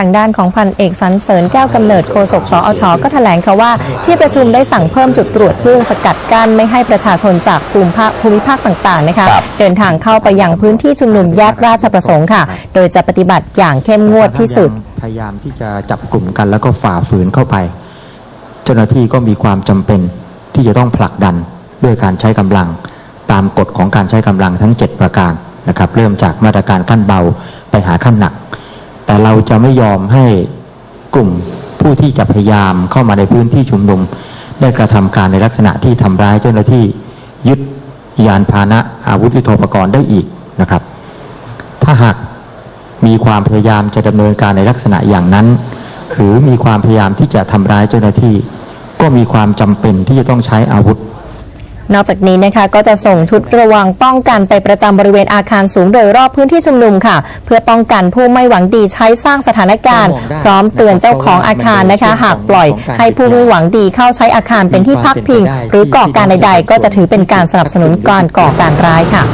ทางด้านของพันเอกสันเสริญแก้วกำเนิดโฆษกสอชก็แถลงค่ะว่า ที่ประชุมได้สั่งเพิ่มจุดตรวจเพื่อสกัดกั้นไม่ให้ประชาชนจากภูมิภาคภูมิภาคต่างๆนะคะครับเดินทางเข้าไปยังพื้นที่ชุมนุมแยกราชประสงค์ค่ะ โดยจะปฏิบัติอย่างเข้มงวดที่สุด พยายามที่จะจับกลุ่มกันแล้วก็ฝ่าฝืนเข้าไป เจ้าหน้าที่ก็มีความจำเป็นที่จะต้องผลักดันด้วยการใช้กำลังตามกฎของการใช้กำลังทั้ง 7 ประการนะครับเริ่มจากมาตรการขั้นเบาไปหาขั้นหนัก แต่เราจะไม่ยอมให้กลุ่มผู้ที่จะพยายามเข้ามาในพื้นที่ชุมนุม ได้กระทำการในลักษณะที่ทำร้ายเจ้าหน้าที่ยึดยานพาหนะอาวุธยุทโธปกรณ์ได้อีกนะครับ ถ้าหากมีความพยายามจะดำเนินการในลักษณะอย่างนั้น หรือมีความพยายามที่จะทำร้ายเจ้าหน้าที่ ก็มีความจำเป็นที่จะต้องใช้อาวุธ นอกจากนี้นะคะก็จะส่งชุดระวังป้องกันไปประจำบริเวณอาคารสูงโดยรอบพื้นที่ชุมนุมค่ะ เพื่อป้องกันผู้ไม่หวังดีใช้สร้างสถานการณ์ พร้อมเตือนเจ้าของอาคารนะคะ หากปล่อยให้ผู้ไม่หวังดีเข้าใช้อาคารเป็นที่พักพิง หรือก่อการใดๆ ก็จะถือเป็นการสนับสนุนการก่อการร้ายค่ะ